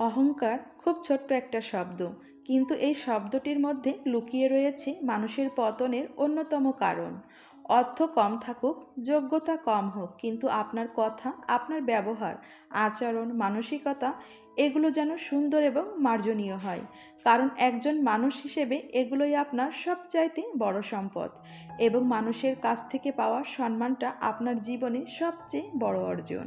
অহংকার খুব ছোট্ট একটা শব্দ। কিন্তু এই শব্দটির মধ্যে লুকিয়ে রয়েছে মানুষের পতনের অন্যতম কারণ। অর্থ কম থাকুক, যোগ্যতা কম হোক, কিন্তু আপনার কথা, আপনার ব্যবহার, আচরণ, মানসিকতা, এগুলো যেন সুন্দর এবং মার্জনীয় হয়। কারণ একজন মানুষ হিসেবে এগুলোই আপনার সবচাইতে বড় সম্পদ এবং মানুষের কাছ থেকে পাওয়া সম্মানটা আপনার জীবনে সবচেয়ে বড় অর্জন।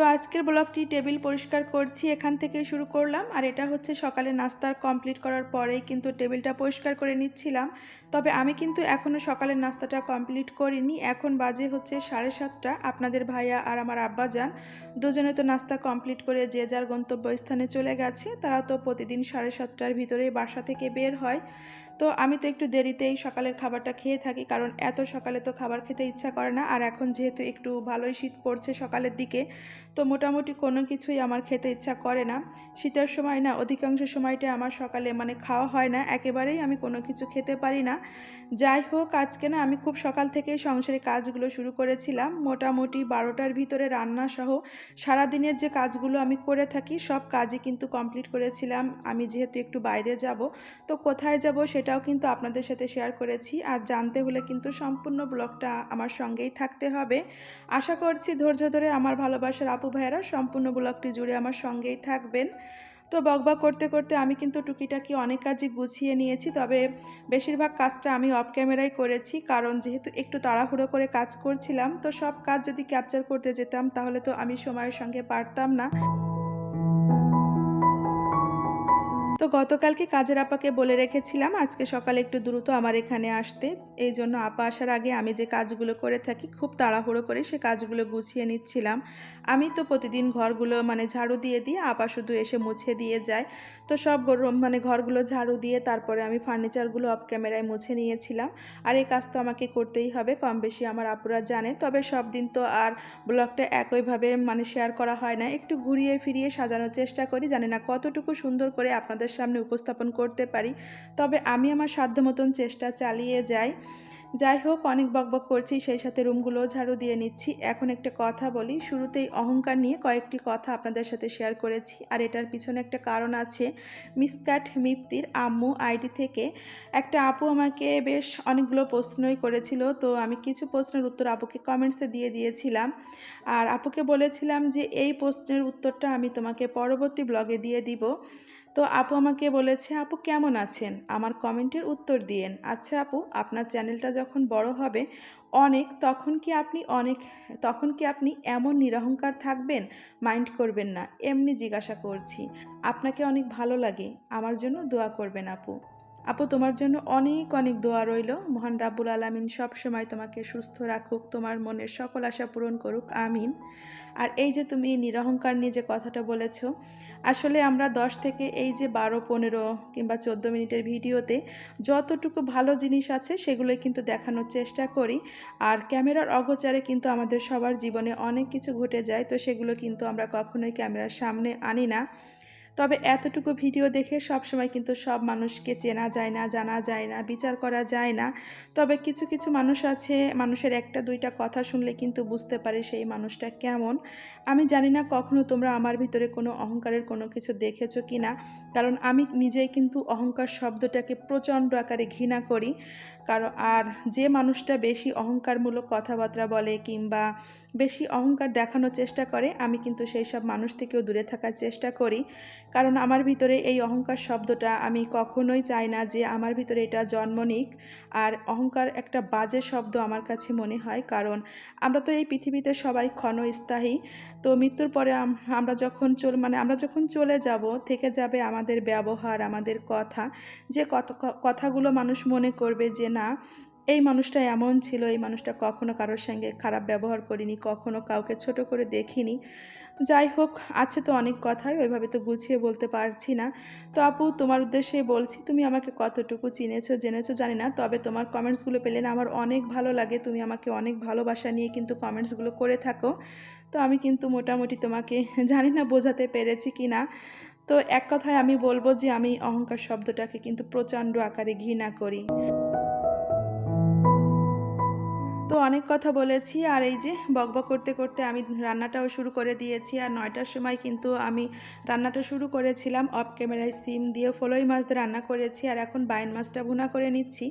তো আজকের ব্লগটি টেবিল পরিষ্কার করছি, এখান থেকে শুরু করলাম। আর এটা হচ্ছে সকালে নাস্তার কমপ্লিট করার পরেই কিন্তু টেবিলটা পরিষ্কার করে নিচ্ছিলাম। তবে আমি কিন্তু এখনও সকালের নাস্তাটা কমপ্লিট করিনি। এখন বাজে হচ্ছে সাড়ে সাতটা। আপনাদের ভাইয়া আর আমার আব্বা যান দুজনে তো নাস্তা কমপ্লিট করে যে যার গন্তব্যস্থানে চলে গেছে, তারা তো প্রতিদিন সাড়ে সাতটার ভিতরেই বাসা থেকে বের হয়। তো আমি তো একটু দেরিতেই সকালের খাবারটা খেয়ে থাকি, কারণ এত সকালে তো খাবার খেতে ইচ্ছা করে না। আর এখন যেহেতু একটু ভালোই শীত পড়ছে সকালের দিকে, তো মোটামুটি কোনো কিছুই আমার খেতে ইচ্ছা করে না। শীতের সময় না, অধিকাংশ সময়টা আমার সকালে মানে খাওয়া হয় না, একেবারেই আমি কোনো কিছু খেতে পারি না। যাই হোক, আজকে না আমি খুব সকাল থেকেই সংসারে কাজগুলো শুরু করেছিলাম। মোটামুটি বারোটার ভিতরে রান্না সহ সারাদিনের যে কাজগুলো আমি করে থাকি, সব কাজই কিন্তু কমপ্লিট করেছিলাম। আমি যেহেতু একটু বাইরে যাব, তো কোথায় যাব সেটাও কিন্তু আপনাদের সাথে শেয়ার করেছি। আর জানতে হলে কিন্তু সম্পূর্ণ ব্লগটা আমার সঙ্গেই থাকতে হবে। আশা করছি ধৈর্য ধরে আমার ভালোবাসার আপু ভাইয়েরা সম্পূর্ণ ব্লগটি জুড়ে আমার সঙ্গেই থাকবেন। তো বকবক করতে করতে আমি কিন্তু টুকিটাকি অনেক কাজই গুছিয়ে নিয়েছি। তবে বেশিরভাগ কাজটা আমি অফ ক্যামেরায় করেছি। কারণ যেহেতু একটু তাড়াহুড়ো করে কাজ করছিলাম, তো সব কাজ যদি ক্যাপচার করতে যেতাম, তাহলে তো আমি সময়ের সঙ্গে পারতাম না। তো গতকালকে কাজের আপাকে বলে রেখেছিলাম, আজকে সকালে একটু দ্রুত আমার এখানে আসতে। এই জন্য আপা আসার আগে আমি যে কাজগুলো করে থাকি, খুব তাড়াহুড়ো করে সে কাজগুলো গুছিয়ে নিচ্ছিলাম। আমি তো প্রতিদিন ঘরগুলো মানে ঝাড়ু দিয়ে দিয়ে আপা শুধু এসে মুছে দিয়ে যায়। তো সব মানে ঘরগুলো ঝাড়ু দিয়ে তারপরে আমি ফার্নিচারগুলো অফ ক্যামেরায় মুছে নিয়েছিলাম। আর এই কাজ তো আমাকে করতেই হবে, কম বেশি আমার আপুরা জানে। তবে সব দিন তো আর ব্লগটা একইভাবে মানে শেয়ার করা হয় না। একটু ঘুরিয়ে ফিরিয়ে সাজানোর চেষ্টা করি, জানি না কতটুকু সুন্দর করে আপনাদের সামনে উপস্থাপন করতে পারি। তবে আমি আমার সাধ্য মতন চেষ্টা চালিয়ে যাই। যাই হোক, অনেক বকবক করছি, সেই সাথে রুমগুলো ঝাড়ু দিয়ে নিচ্ছি। এখন একটা কথা বলি, শুরুতেই অহংকার নিয়ে কয়েকটি কথা আপনাদের সাথে শেয়ার করেছি। আর এটার পিছনে একটা কারণ আছে মিসকাট মিপ্তির আম্মু আইডি থেকে একটা আপু আমাকে বেশ অনেকগুলো প্রশ্নই করেছিল। তো আমি কিছু প্রশ্নের উত্তর আপুকে কমেন্টসে দিয়ে দিয়েছিলাম। আর আপুকে বলেছিলাম যে, এই প্রশ্নের উত্তরটা আমি তোমাকে পরবর্তী ব্লগে দিয়ে দিব। তো আপু আমাকে বলেছে, আপু কেমন আছেন? আমার কমেন্টের উত্তর দিয়েন আচ্ছা আপু, আপনার চ্যানেলটা যখন বড় হবে অনেক, তখন কি আপনি অনেক, তখন কি আপনি এমন নিরহংকার থাকবেন? মাইন্ড করবেন না। এমনি জিজ্ঞাসা করছি, আপনাকে অনেক ভালো লাগে, আমার জন্য দোয়া করবেন আপু। আপু, তোমার জন্য অনেক অনেক দোয়া রইল। মহান রাব্বুল আলামিন সব সময় তোমাকে সুস্থ রাখুক, তোমার মনের সকল আশা পূরণ করুক, আমিন। আর এই যে তুমি নিরহংকার নিয়ে যে কথাটা বলেছ, আসলে আমরা দশ থেকে এই যে বারো, পনেরো কিংবা চোদ্দ মিনিটের ভিডিওতে যতটুকু ভালো জিনিস আছে সেগুলোই কিন্তু দেখানোর চেষ্টা করি। আর ক্যামেরার অগোচারে কিন্তু আমাদের সবার জীবনে অনেক কিছু ঘটে যায়, তো সেগুলো কিন্তু আমরা কখনোই ক্যামেরার সামনে আনি না। তবে এতটুকু ভিডিও দেখে সব সময় কিন্তু সব মানুষকে চেনা যায় না, জানা যায় না, বিচার করা যায় না। তবে কিছু কিছু মানুষ আছে, মানুষের একটা, দুইটা কথা শুনলে কিন্তু বুঝতে পারে সেই মানুষটা কেমন। আমি জানি না কখনো তোমরা আমার ভিতরে কোনো অহংকারের কোনো কিছু দেখেছ কি না, কারণ আমি নিজেই কিন্তু অহংকার শব্দটাকে প্রচণ্ড আকারে ঘৃণা করি। কারণ আর যে মানুষটা বেশি অহংকারমূলক কথাবার্তা বলে কিংবা বেশি অহংকার দেখানোর চেষ্টা করে, আমি কিন্তু সেই সব মানুষ থেকেও দূরে থাকার চেষ্টা করি। কারণ আমার ভিতরে এই অহংকার শব্দটা আমি কখনোই চাই না যে আমার ভিতরে এটা জন্ম নিক। আর অহংকার একটা বাজে শব্দ আমার কাছে মনে হয়, কারণ আমরা তো এই পৃথিবীতে সবাই ক্ষণস্থায়ী। তো মৃত্যুর পরে আমরা যখন চল মানে আমরা যখন চলে যাব, থেকে যাবে আমাদের ব্যবহার, আমাদের কথা। যে কত কথাগুলো মানুষ মনে করবে যে না এই মানুষটা এমন ছিল, এই মানুষটা কখনো কারোর সঙ্গে খারাপ ব্যবহার করিনি, কখনো কাউকে ছোট করে দেখিনি। যাই হোক, আছে তো অনেক কথাই ওইভাবে তো গুছিয়ে বলতে পারছি না। তো আপু, তোমার উদ্দেশ্যে বলছি, তুমি আমাকে কতটুকু চিনেছো, জেনেছো জানি না, তবে তোমার কমেন্টসগুলো পেলে না আমার অনেক ভালো লাগে। তুমি আমাকে অনেক ভালোবাসা নিয়ে কিন্তু কমেন্টসগুলো করে থাকো। তো আমি কিন্তু মোটামুটি তোমাকে জানি না বোঝাতে পেরেছি কি না। তো এক কথায় আমি বলব যে আমি অহংকার শব্দটাকে কিন্তু প্রচণ্ড আকারে ঘৃণা করি। তো অনেক কথা বলেছি। আর এই যে বকবক করতে করতে আমি রান্নাটাও শুরু করে দিয়েছি। আর নয়টার সময় কিন্তু আমি রান্নাটা শুরু করেছিলাম। অফ ক্যামেরায় সিম দিয়ে ফলোই মাছ দিয়ে রান্না করেছি। আর এখন বাইন মাছটা ভুনা করে নিচ্ছি।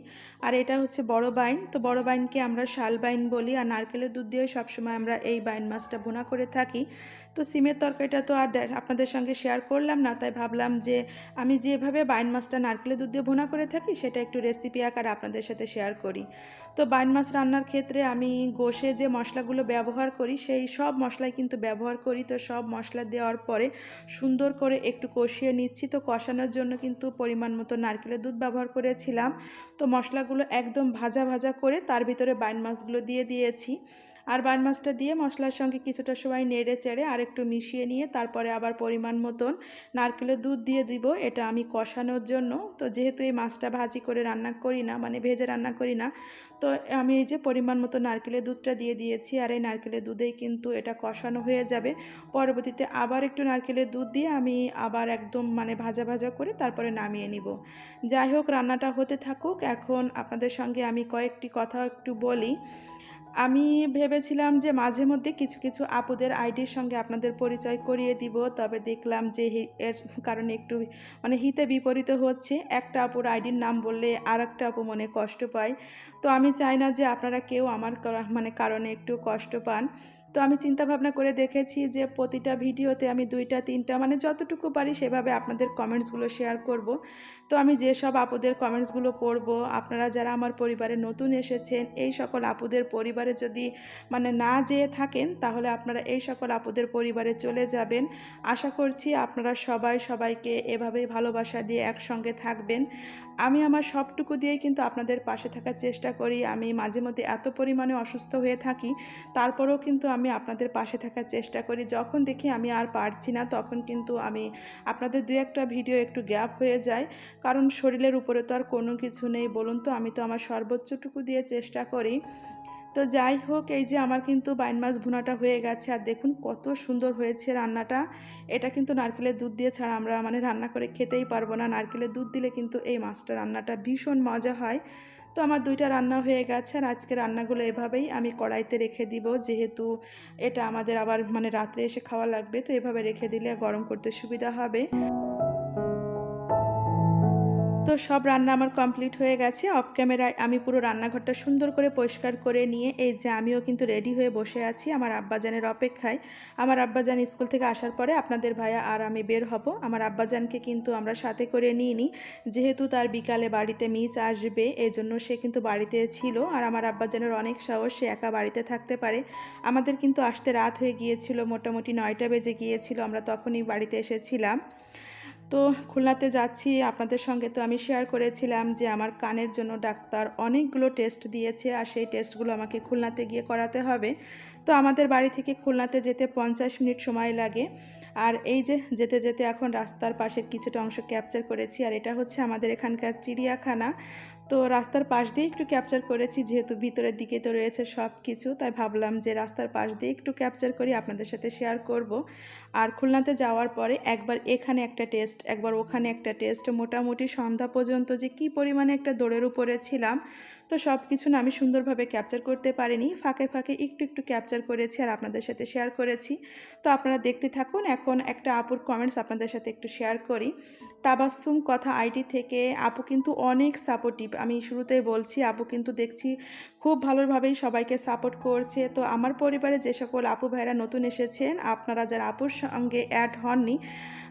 আর এটা হচ্ছে বড় বাইন। তো বড় বাইনকে আমরা শাল বাইন বলি। আর নারকেলের দুধ দিয়ে সবসময় আমরা এই বাইন মাছটা ভুনা করে থাকি। তো সিমের তরকারিটা তো আর আপনাদের সঙ্গে শেয়ার করলাম না। তাই ভাবলাম যে আমি যেভাবে বাইন মাছটা নারকেলের দুধ দিয়ে ভুনা করে থাকি, সেটা একটু রেসিপি আকারে আপনাদের সাথে শেয়ার করি। তো বাইন মাছ রান্নার ক্ষেত্রে আমি গোষে যে মশলাগুলো ব্যবহার করি, সেই সব মশলাই কিন্তু ব্যবহার করি। তো সব মশলা দেওয়ার পরে সুন্দর করে একটু কষিয়ে নিচ্ছি। তো কষানোর জন্য কিন্তু পরিমাণ মতো নারকেলের দুধ ব্যবহার করেছিলাম। তো মশলাগুলো একদম ভাজা ভাজা করে তার ভিতরে বাইন মাছগুলো দিয়ে দিয়েছি। আর বান মাছটা দিয়ে মশলার সঙ্গে কিছুটা সময় নেড়ে চেড়ে আর একটু মিশিয়ে নিয়ে তারপরে আবার পরিমাণ মতন নারকেলের দুধ দিয়ে দিব। এটা আমি কষানোর জন্য। তো যেহেতু এই মাছটা ভাজি করে রান্না করি না মানে ভেজে রান্না করি না, তো আমি এই যে পরিমাণ মতো নারকেলের দুধটা দিয়ে দিয়েছি আর এই নারকেলের দুধেই কিন্তু এটা কষানো হয়ে যাবে। পরবর্তীতে আবার একটু নারকেলের দুধ দিয়ে আমি আবার একদম মানে ভাজা ভাজা করে তারপরে নামিয়ে নিব। যাই হোক, রান্নাটা হতে থাকুক। এখন আপনাদের সঙ্গে আমি কয়েকটি কথা একটু বলি। আমি ভেবেছিলাম যে মাঝে মধ্যে কিছু কিছু আপুদের আইডির সঙ্গে আপনাদের পরিচয় করিয়ে দিব, তবে দেখলাম যে এর কারণে একটু মানে হিতে বিপরীত হচ্ছে। একটা আপুর আইডির নাম বললে আর একটা আপু মনে কষ্ট পায়। তো আমি চাই না যে আপনারা কেউ আমার মানে কারণে একটু কষ্ট পান। তো আমি চিন্তা ভাবনা করে দেখেছি যে প্রতিটা ভিডিওতে আমি দুইটা, তিনটা মানে যতটুকু পারি সেভাবে আপনাদের কমেন্টসগুলো শেয়ার করব। তো আমি যেসব আপুদের কমেন্টসগুলো পড়ব, আপনারা যারা আমার পরিবারে নতুন এসেছেন, এই সকল আপুদের পরিবারে যদি মানে না যেয়ে থাকেন, তাহলে আপনারা এই সকল আপুদের পরিবারে চলে যাবেন। আশা করছি আপনারা সবাই সবাইকে এভাবেই ভালোবাসা দিয়ে একসঙ্গে থাকবেন। আমি আমার সবটুকু দিয়েই কিন্তু আপনাদের পাশে থাকার চেষ্টা করি। আমি মাঝে মধ্যে এত পরিমাণে অসুস্থ হয়ে থাকি, তারপরেও কিন্তু আমি আপনাদের পাশে থাকার চেষ্টা করি। যখন দেখি আমি আর পারছি না, তখন কিন্তু আমি আপনাদের দু একটা ভিডিও একটু গ্যাপ হয়ে যায়। কারণ শরীরের উপরে তো আর কোনো কিছু নেই, বলুন তো? আমি তো আমার সর্বোচ্চটুকু দিয়ে চেষ্টা করি। তো যাই হোক, এই যে আমার কিন্তু বাইন মাছ ভুনাটা হয়ে গেছে। আর দেখুন কত সুন্দর হয়েছে রান্নাটা। এটা কিন্তু নারকেলের দুধ দিয়ে ছাড়া আমরা মানে রান্না করে খেতেই পারব না। নারকেলের দুধ দিলে কিন্তু এই মাছটা রান্নাটা ভীষণ মজা হয়। তো আমার দুইটা রান্না হয়ে গেছে আর আজকে রান্নাগুলো এভাবেই আমি কড়াইতে রেখে দিব। যেহেতু এটা আমাদের আবার মানে রাত্রে এসে খাওয়া লাগবে, তো এভাবে রেখে দিলে গরম করতে সুবিধা হবে। তো সব রান্না আমার কমপ্লিট হয়ে গেছে। অফ ক্যামেরায় আমি পুরো রান্নাঘরটা সুন্দর করে পরিষ্কার করে নিয়ে, এই যে আমিও কিন্তু রেডি হয়ে বসে আছি আমার আব্বাজানের অপেক্ষায়। আমার আব্বাজান স্কুল থেকে আসার পরে আপনাদের ভাইয়া আর আমি বের হব। আমার আব্বাজানকে কিন্তু আমরা সাথে করে নিয়ে নিই যেহেতু তার বিকালে বাড়িতে মিস আসবে এই জন্য সে কিন্তু বাড়িতে ছিল। আর আমার আব্বাজানের অনেক সাহস, সে একা বাড়িতে থাকতে পারে। আমাদের কিন্তু আসতে রাত হয়ে গিয়েছিল, মোটামুটি নয়টা বেজে গিয়েছিল, আমরা তখনই বাড়িতে এসেছিলাম। তো খুলনাতে যাচ্ছি। আপনাদের সঙ্গে তো আমি শেয়ার করেছিলাম যে আমার কানের জন্য ডাক্তার অনেকগুলো টেস্ট দিয়েছে আর সেই টেস্টগুলো আমাকে খুলনাতে গিয়ে করাতে হবে। তো আমাদের বাড়ি থেকে খুলনাতে যেতে পঞ্চাশ মিনিট সময় লাগে। আর এই যে যেতে যেতে এখন রাস্তার পাশের কিছুটা অংশ ক্যাপচার করেছি আর এটা হচ্ছে আমাদের এখানকার চিড়িয়াখানা। তো রাস্তার পাশ দিয়ে একটু ক্যাপচার করেছি, যেহেতু ভিতরের দিকে তো রয়েছে সব কিছু তাই ভাবলাম যে রাস্তার পাশ দিয়ে একটু ক্যাপচার করি, আপনাদের সাথে শেয়ার করব। আর খুলনাতে যাওয়ার পরে একবার এখানে একটা টেস্ট একবার ওখানে একটা টেস্ট মোটামুটি সন্ধ্যা পর্যন্ত যে কি পরিমাণে একটা দৌড়ের উপরে ছিলাম, তো সব কিছু না আমি সুন্দরভাবে ক্যাপচার করতে পারিনি, ফাঁকে ফাঁকে একটু একটু ক্যাপচার করেছি আর আপনাদের সাথে শেয়ার করেছি। তো আপনারা দেখতে থাকুন, এখন একটা আপুর কমেন্টস আপনাদের সাথে একটু শেয়ার করি। তাবাসুম কথা আইডি থেকে, আপু কিন্তু অনেক সাপোর্টিভ আমি শুরুতেই বলছি, আপু কিন্তু দেখছি খুব ভালোভাবেই সবাইকে সাপোর্ট করছে। তো আমার পরিবারে যে সকল আপু ভাইরা নতুন এসেছেন, আপনারা যারা আপুর সঙ্গে অ্যাড হননি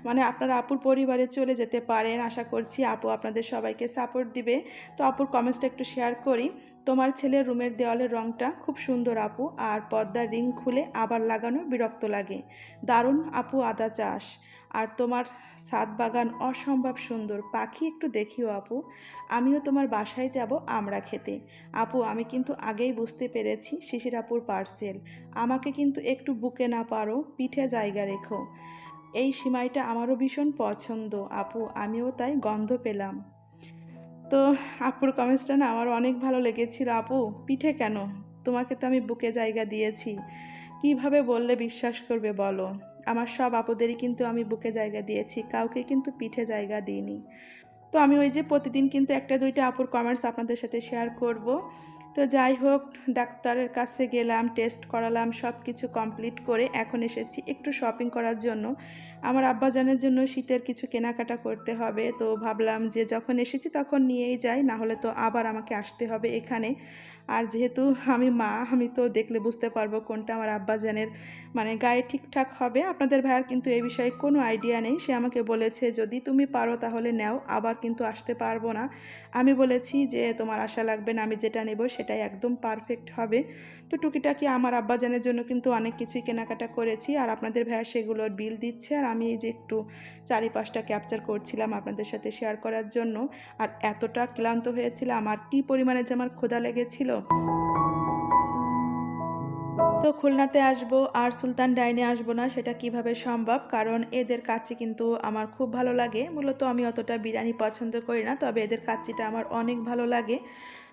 মানে আপনারা আপুর পরিবারে চলে যেতে পারেন। আশা করছি আপু আপনাদের সবাইকে সাপোর্ট দিবে। তো আপুর কমেন্টসটা একটু শেয়ার করি। তোমার ছেলের রুমের দেওয়ালের রংটা খুব সুন্দর আপু, আর পর্দার রিং খুলে আবার লাগানো বিরক্ত লাগে। দারুণ আপু আদা চাষ। আর তোমার ছাদ বাগান অসম্ভব সুন্দর। পাখি একটু দেখিও আপু। আমিও তোমার বাসায় যাব আমরা খেতে। আপু, আমি কিন্তু আগেই বুঝতে পেরেছি শিশির আপুর পার্সেল আমাকে কিন্তু একটু বুকে না পারো, পিঠে জায়গা রেখো। এই সিমাইটা আমারও ভীষণ পছন্দ আপু, আমিও তাই গন্ধ পেলাম। তো আপুর কমেন্টসটা না আমার অনেক ভালো লেগেছিল আপু। পিঠে কেন? তোমাকে তো আমি বুকে জায়গা দিয়েছি। কীভাবে বললে বিশ্বাস করবে বলো? আমার সব আপদেরই কিন্তু আমি বুকে জায়গা দিয়েছি, কাউকে কিন্তু পিঠে জায়গা দিইনি। তো আমি ওই যে প্রতিদিন কিন্তু একটা দুইটা আপুর কমেন্টস আপনাদের সাথে শেয়ার করব। তো যাই হোক, ডাক্তারের কাছে গেলাম টেস্ট করালাম সব কিছু কমপ্লিট করে এখন এসেছি একটু শপিং করার জন্য। আমার আব্বাজানের জন্য শীতের কিছু কেনাকাটা করতে হবে, তো ভাবলাম যে যখন এসেছি তখন নিয়েই যাই না হলে তো আবার আমাকে আসতে হবে এখানে। আর যেহেতু আমি মা, আমি তো দেখলে বুঝতে পারব কোনটা আমার আব্বাজানের মানে গায়ে ঠিকঠাক হবে। আপনাদের ভাইয়ার কিন্তু এই বিষয়ে কোনো আইডিয়া নেই। সে আমাকে বলেছে, যদি তুমি পারো তাহলে নাও, আবার কিন্তু আসতে পারব না। আমি বলেছি যে, তোমার আশা লাগবে না, আমি যেটা নেব সেটাই একদম পারফেক্ট হবে। তো টুকিটাকি আমার আব্বাজানের জন্য কিন্তু অনেক কিছুই কেনাকাটা করেছি। আর আপনাদের ভাইয়া সেগুলোর বিল দিচ্ছে। আর আমি এই যে একটু চারিপাশটা ক্যাপচার করছিলাম আপনাদের সাথে শেয়ার করার জন্য। আর এতটা ক্লান্ত হয়েছিলাম। আর কী পরিমাণে যে আমার ক্ষুধা লেগেছিল তো খুলনাতে আসব আর সুলতান ডাইনে আসব না, সেটা কীভাবে সম্ভব? কারণ এদের কাচ্চি কিন্তু আমার খুব ভালো লাগে। মূলত আমি অতটা বিরিয়ানি পছন্দ করি না, তবে এদের কাচ্চিটা আমার অনেক ভালো লাগে।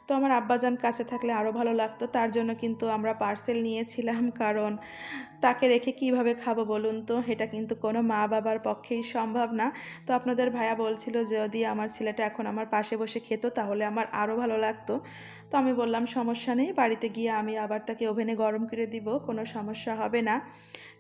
তো আমার আব্বাজান কাছে থাকলে আরও ভালো লাগতো। তার জন্য কিন্তু আমরা পার্সেল নিয়েছিলাম, কারণ তাকে রেখে কীভাবে খাব বলুন তো? এটা কিন্তু কোনো মা বাবার পক্ষেই সম্ভব না। তো আপনাদের ভাইয়া বলছিল যদি আমার ছেলেটা এখন আমার পাশে বসে খেত, তাহলে আমার আরও ভালো লাগতো। তো আমি বললাম, সমস্যা নেই, বাড়িতে গিয়ে আমি আবার তাকে ওভেনে গরম করে দিব, কোনো সমস্যা হবে না।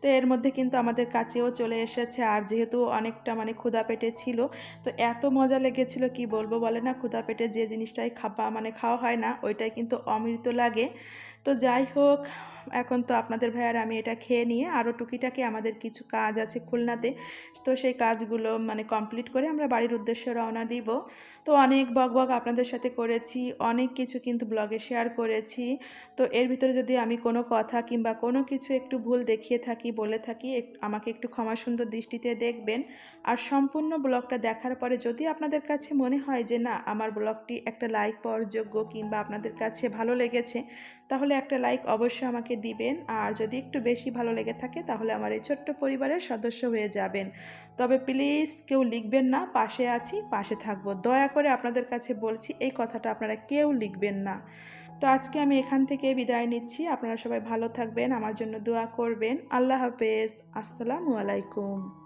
তো এর মধ্যে কিন্তু আমাদের কাছেও চলে এসেছে। আর যেহেতু অনেকটা মানে ক্ষুদা পেটে ছিল, তো এত মজা লেগেছিল কি বলব বলে না? ক্ষুদা পেটে যে জিনিসটাই খাবা মানে খাওয়া হয় না, ওইটাই কিন্তু অমৃত লাগে। তো যাই হোক এখন তো আপনাদের ভাইয়ার, আমি এটা খেয়ে নিয়ে আরও টুকিটাকি আমাদের কিছু কাজ আছে খুলনাতে। তো সেই কাজগুলো মানে কমপ্লিট করে আমরা বাড়ির উদ্দেশ্যে রওনা দিব। তো অনেক বক বক আপনাদের সাথে করেছি, অনেক কিছু কিন্তু ব্লগে শেয়ার করেছি। তো এর ভিতরে যদি আমি কোনো কথা কিংবা কোনো কিছু একটু ভুল দেখিয়ে থাকি, বলে থাকি আমাকে একটু ক্ষমা সুন্দর দৃষ্টিতে দেখবেন। আর সম্পূর্ণ ব্লগটা দেখার পরে যদি আপনাদের কাছে মনে হয় যে, না, আমার ব্লগটি একটা লাইক পাওয়ার যোগ্য কিংবা আপনাদের কাছে ভালো লেগেছে, তাহলে একটা লাইক অবশ্যই আমাকে দিবেন। আর যদি একটু বেশি ভালো লেগে থাকে তাহলে আমার এই ছোট্ট পরিবারের সদস্য হয়ে যাবেন। তবে প্লিজ কেউ লিখবেন না, পাশে আছি, পাশে থাকব। দয়া করে আপনাদের কাছে বলছি, এই কথাটা আপনারা কেউ লিখবেন না। তো আজকে আমি এখান থেকে বিদায় নিচ্ছি। আপনারা সবাই ভালো থাকবেন, আমার জন্য দোয়া করবেন। আল্লাহ হাফেজ। আসসালামু আলাইকুম।